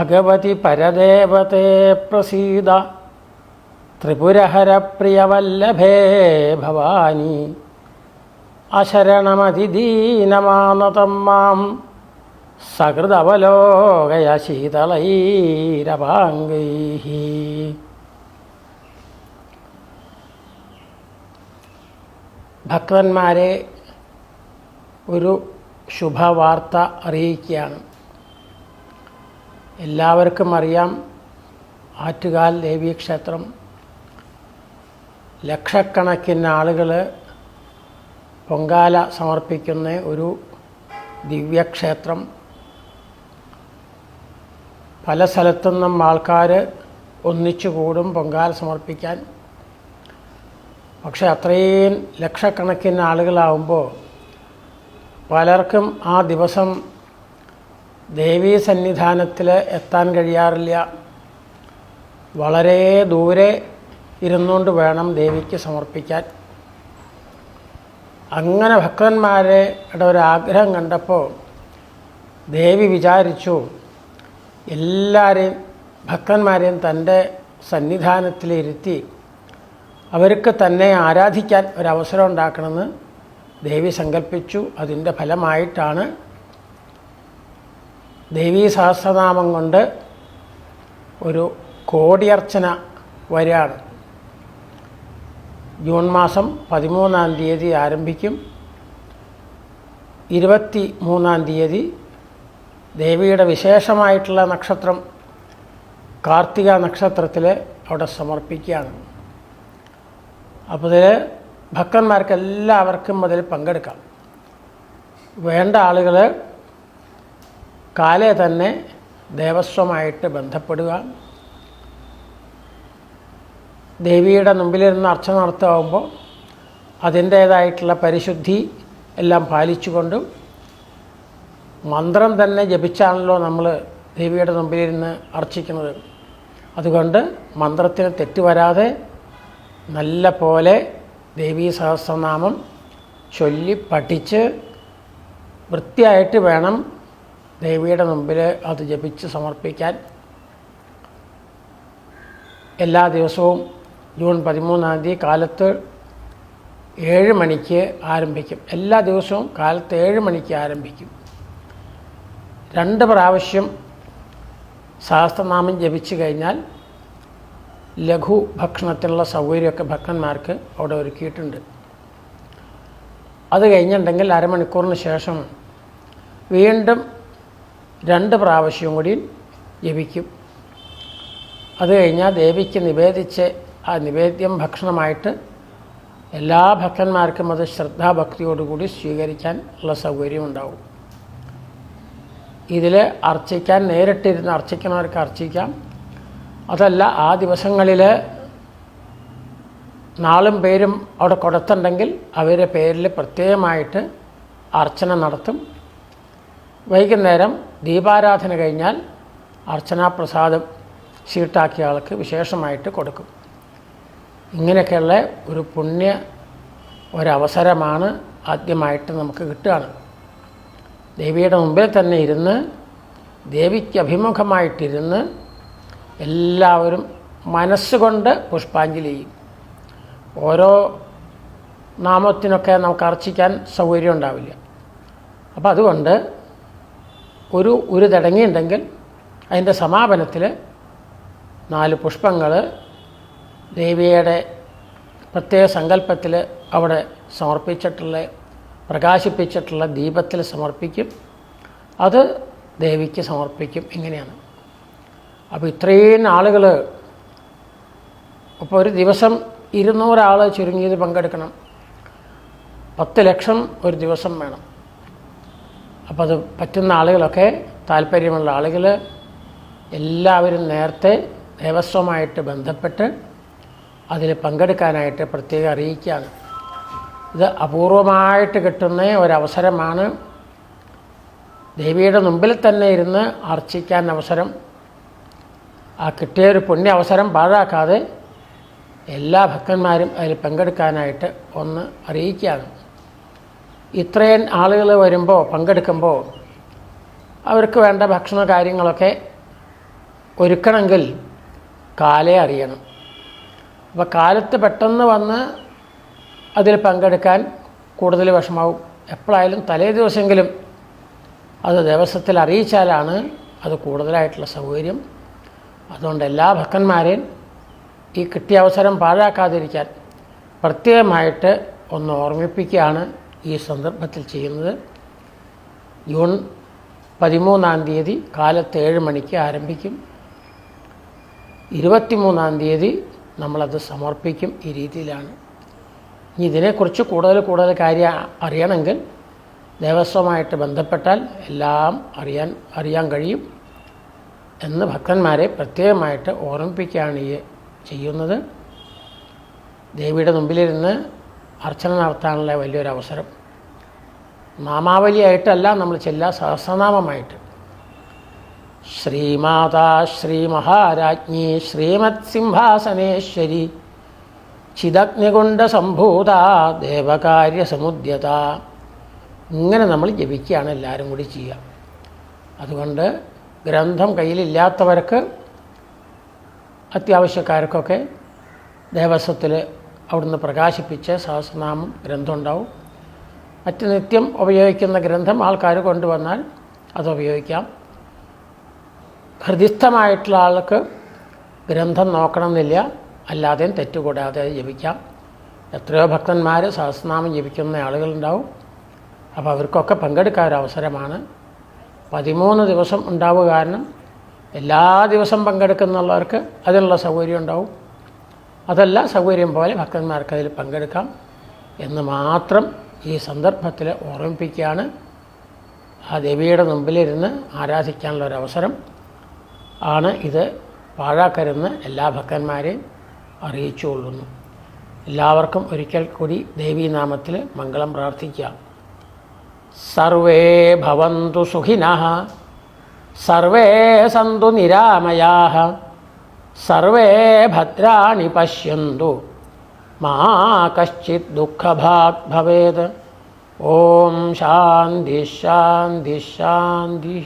ഭഗവതി പരദേവതേ പ്രസീത ത്രിപുരഹരപ്രിയവല്ലഭേ ഭവാനി. അശരണമതിദീനമാനതം മാം. സകൃതവലോകയ ശീതളൈരപാംഗൈ ഭക്തന്മാരെ ഒരു ശുഭവാർത്ത അറിയിക്കുകയാണ്. എല്ലാവർക്കും അറിയാം ആറ്റുകാൽ ദേവീക്ഷേത്രം. ലക്ഷക്കണക്കിന് ആളുകൾ പൊങ്കാല സമർപ്പിക്കുന്ന ഒരു ദിവ്യക്ഷേത്രം. പല സ്ഥലത്തുനിന്നും ആൾക്കാർ ഒന്നിച്ചു കൂടും പൊങ്കാല സമർപ്പിക്കാൻ. പക്ഷെ അത്രയും ലക്ഷക്കണക്കിന് ആളുകളാവുമ്പോൾ പലർക്കും ആ ദിവസം ദേവീ സന്നിധാനത്തിൽ എത്താൻ കഴിയാറില്ല. വളരെ ദൂരെ ഇരുന്നുകൊണ്ട് വേണം ദേവിക്ക് സമർപ്പിക്കാൻ. അങ്ങനെ ഭക്തന്മാരുടെ ഒരാഗ്രഹം കണ്ടപ്പോൾ ദേവി വിചാരിച്ചു എല്ലാവരെയും ഭക്തന്മാരെയും തന്റെ സന്നിധാനത്തിലിരുത്തി അവർക്ക് തന്നെ ആരാധിക്കാൻ ഒരവസരം ഉണ്ടാക്കണമെന്ന് ദേവി സങ്കല്പിച്ചു അതിന്റെ ഫലമായിട്ടാണ് ദേവീ സഹസ്രനാമം കൊണ്ട് ഒരു കോടിയർച്ചന വരികയാണ്. ജൂൺ മാസം പതിമൂന്നാം തീയതി ആരംഭിക്കും. ഇരുപത്തി മൂന്നാം തീയതി ദേവിയുടെ വിശേഷമായിട്ടുള്ള നക്ഷത്രം കാർത്തിക നക്ഷത്രത്തിൽ അവിടെ സമർപ്പിക്കുകയാണ്. അപ്പോൾ ഇതിൽ ഭക്തന്മാർക്ക് എല്ലാവർക്കും അതിൽ പങ്കെടുക്കാം. വേണ്ട ആളുകൾ കാലേ തന്നെ ദേവസ്വമായിട്ട് ബന്ധപ്പെടുക. ദേവിയുടെ മുമ്പിലിരുന്ന് അർച്ചന നടത്താവുമ്പോൾ അതിന്റേതായിട്ടുള്ള പരിശുദ്ധി എല്ലാം പാലിച്ചുകൊണ്ടും മന്ത്രം തന്നെ ജപിച്ചാണല്ലോ നമ്മൾ ദേവിയുടെ മുമ്പിലിരുന്ന് അർച്ചിക്കുന്നത്. അതുകൊണ്ട് മന്ത്രത്തിന് തെറ്റ് വരാതെ നല്ല പോലെ ദേവീ സഹസ്രനാമം ചൊല്ലി പഠിച്ച് വൃത്തിയായിട്ട് വേണം ദേവിയുടെ മുമ്പിൽ അത് ജപിച്ച് സമർപ്പിക്കാൻ എല്ലാ ദിവസവും ജൂൺ പതിമൂന്നാം തീയതി കാലത്ത് ഏഴ് മണിക്ക് ആരംഭിക്കും. എല്ലാ ദിവസവും കാലത്ത് ഏഴ് മണിക്ക് ആരംഭിക്കും. രണ്ട് പ്രാവശ്യം സഹസ്രനാമം ജപിച്ചു കഴിഞ്ഞാൽ ലഘു ഭക്ഷണത്തിനുള്ള സൗകര്യമൊക്കെ ഭക്തന്മാർക്ക് അവിടെ ഒരുക്കിയിട്ടുണ്ട്. അത് കഴിഞ്ഞിട്ടുണ്ടെങ്കിൽ അരമണിക്കൂറിന് ശേഷം വീണ്ടും രണ്ട് പ്രാവശ്യവും കൂടി ജപിക്കും. അത് കഴിഞ്ഞാൽ ദേവിക്ക് നിവേദിച്ച് ആ നിവേദ്യം ഭക്ഷണമായിട്ട് എല്ലാ ഭക്തന്മാർക്കും അത് ശ്രദ്ധാഭക്തിയോടുകൂടി സ്വീകരിക്കാൻ ഉള്ള സൗകര്യം ഉണ്ടാവും. ഇതിൽ അർച്ചിക്കാൻ നേരിട്ടിരുന്ന് അർച്ചിക്കുന്നവർക്ക് അർച്ചിക്കാം. അതല്ല ആ ദിവസങ്ങളിൽ നാളും പേരും അവിടെ കൊടുത്തുണ്ടെങ്കിൽ അവരുടെ പേരിൽ പ്രത്യേകമായിട്ട് അർച്ചന നടത്തും. വൈകുന്നേരം ദീപാരാധന കഴിഞ്ഞാൽ അർച്ചനാപ്രസാദം ഷീട്ടാക്കിയ ആൾക്ക് വിശേഷമായിട്ട് കൊടുക്കും. ഇങ്ങനെയൊക്കെയുള്ള ഒരു പുണ്യ ഒരവസരമാണ് ആദ്യമായിട്ട് നമുക്ക് കിട്ടുകയാണ്. ദേവിയുടെ മുമ്പിൽ തന്നെ ഇരുന്ന് ദേവിക്ക് അഭിമുഖമായിട്ടിരുന്ന് എല്ലാവരും മനസ്സുകൊണ്ട് പുഷ്പാഞ്ജലി ചെയ്യും. ഓരോ നാമത്തിനൊക്കെ നമുക്ക് അർച്ചിക്കാൻ സൗകര്യം ഉണ്ടാവില്ല. അപ്പോൾ അതുകൊണ്ട് ഒരു ഒരു തടങ്ങിയുണ്ടെങ്കിൽ അതിന്റെ സമാപനത്തിൽ നാല് പുഷ്പങ്ങൾ ദേവിയുടെ പ്രത്യേക സങ്കല്പത്തിൽ അവിടെ സമർപ്പിച്ചിട്ടുള്ള പ്രകാശിപ്പിച്ചിട്ടുള്ള ദീപത്തിൽ സമർപ്പിക്കും. അത് ദേവിക്ക് സമർപ്പിക്കും. ഇങ്ങനെയാണ്. അപ്പോൾ ഇത്രയും ആളുകൾ അപ്പോൾ ഒരു ദിവസം ഇരുന്നൂറാൾ ചുരുങ്ങിയത് പങ്കെടുക്കണം. പത്ത് ലക്ഷം ഒരു ദിവസം വേണം. അപ്പോൾ അത് പറ്റുന്ന ആളുകളൊക്കെ താല്പര്യമുള്ള ആളുകൾ എല്ലാവരും നേരത്തെ ദേവസ്വമായിട്ട് ബന്ധപ്പെട്ട് അതിൽ പങ്കെടുക്കാനായിട്ട് പ്രത്യേകം അറിയിക്കുകയാണ്. ഇത് അപൂർവമായിട്ട് കിട്ടുന്ന ഒരവസരമാണ് ദേവിയുടെ മുമ്പിൽ തന്നെ ഇരുന്ന് അർച്ചിക്കാൻ അവസരം. ആ കിട്ടിയ ഒരു പുണ്യ അവസരം പാഴാക്കാതെ എല്ലാ ഭക്തന്മാരും അതിൽ പങ്കെടുക്കാനായിട്ട് ഒന്ന് അറിയിക്കുകയാണ്. ഇത്രയും ആളുകൾ വരുമ്പോൾ പങ്കെടുക്കുമ്പോൾ അവർക്ക് വേണ്ട ഭക്ഷണ കാര്യങ്ങളൊക്കെ ഒരുക്കണമെങ്കിൽ കാലേ അറിയണം. അപ്പോൾ കാലത്ത് പെട്ടെന്ന് വന്ന് അതിൽ പങ്കെടുക്കാൻ കൂടുതൽ വിഷമാവും. എപ്പോഴായാലും തലേ ദിവസമെങ്കിലും അത് ദിവസത്തിൽ അറിയിച്ചാലാണ് അത് കൂടുതലായിട്ടുള്ള സൗകര്യം. അതുകൊണ്ട് എല്ലാ ഭക്തന്മാരെയും ഈ കിട്ടിയ അവസരം പാഴാക്കാതിരിക്കാൻ പ്രത്യേകമായിട്ട് ഒന്ന് ഓർമ്മിപ്പിക്കുകയാണ് ഈ സന്ദർഭത്തിൽ ചെയ്യുന്നത്. ജൂൺ പതിമൂന്നാം തീയതി കാലത്ത് ഏഴ് മണിക്ക് ആരംഭിക്കും. ഇരുപത്തിമൂന്നാം തീയതി നമ്മളത് സമർപ്പിക്കും ഈ രീതിയിലാണ്. ഇനി ഇതിനെക്കുറിച്ച് കൂടുതൽ കൂടുതൽ കാര്യം അറിയണമെങ്കിൽ ദേവസ്വമായിട്ട് ബന്ധപ്പെട്ടാൽ എല്ലാം അറിയാൻ അറിയാൻ കഴിയും എന്ന് ഭക്തന്മാരെ പ്രത്യേകമായിട്ട് ഓർമ്മിപ്പിക്കുകയാണ് ഈ ചെയ്യുന്നത്. ദേവിയുടെ മുമ്പിലിരുന്ന് അർച്ചന നടത്താനുള്ള വലിയൊരു അവസരം നാമാവലിയായിട്ടല്ല നമ്മൾ ചെല്ലുക സഹസ്രനാമമായിട്ട്. ശ്രീമാതാ ശ്രീ മഹാരാജ്ഞി ശ്രീമത് സിംഹാസനേശ്വരി ചിദഗ്നികുണ്ട സംഭൂത ദേവകാര്യ സമുദ്യത ഇങ്ങനെ നമ്മൾ ജപിക്കുകയാണ് എല്ലാവരും കൂടി ചെയ്യുക. അതുകൊണ്ട് ഗ്രന്ഥം കയ്യിലില്ലാത്തവർക്ക് അത്യാവശ്യക്കാർക്കൊക്കെ ദേവസ്വത്തിൽ അവിടുന്ന് പ്രകാശിപ്പിച്ച് സഹസ്രനാമം ഗ്രന്ഥം ഉണ്ടാവും മറ്റ് നിത്യം ഉപയോഗിക്കുന്ന ഗ്രന്ഥം ആൾക്കാർ കൊണ്ടുവന്നാൽ അത് ഉപയോഗിക്കാം. ഹൃദിസ്ഥമായിട്ടുള്ള ആൾക്ക് ഗ്രന്ഥം നോക്കണമെന്നില്ല. അല്ലാതെയും തെറ്റുകൂടാതെ ജപിക്കാം. എത്രയോ ഭക്തന്മാർ സഹസ്രനാമം ജപിക്കുന്ന ആളുകളുണ്ടാവും. അപ്പോൾ അവർക്കൊക്കെ പങ്കെടുക്കാൻ ഒരു അവസരമാണ്. പതിമൂന്ന് ദിവസം ഉണ്ടാവുക കാരണം എല്ലാ ദിവസം പങ്കെടുക്കുന്നുള്ളവർക്ക് അതിനുള്ള സൗകര്യം ഉണ്ടാവും. അതല്ല സൗകര്യം പോലെ ഭക്തന്മാർക്ക് അതിൽ പങ്കെടുക്കാം എന്ന് മാത്രം ഈ സന്ദർഭത്തിൽ ഓർമ്മിപ്പിക്കുകയാണ്. ആ ദേവിയുടെ മുമ്പിലിരുന്ന് ആരാധിക്കാനുള്ള ഒരു അവസരം ആണ് ഇത്. പാഴാക്കരുന്ന് എല്ലാ ഭക്തന്മാരെയും അറിയിച്ചുകൊള്ളുന്നു എല്ലാവർക്കും ഒരിക്കൽ കൂടി ദേവീനാമത്തിൽ മംഗളം പ്രാർത്ഥിക്കാം സർവേ ഭവന്തു സുഖിനഃ സർവേ സന്തു നിരാമയാः. సర్వే భద్రాణి పశ్యందు మా కశ్చిత్ దుఃఖభాగ్ భవేద్. ఓం శాంతి శాంతి శాంతి.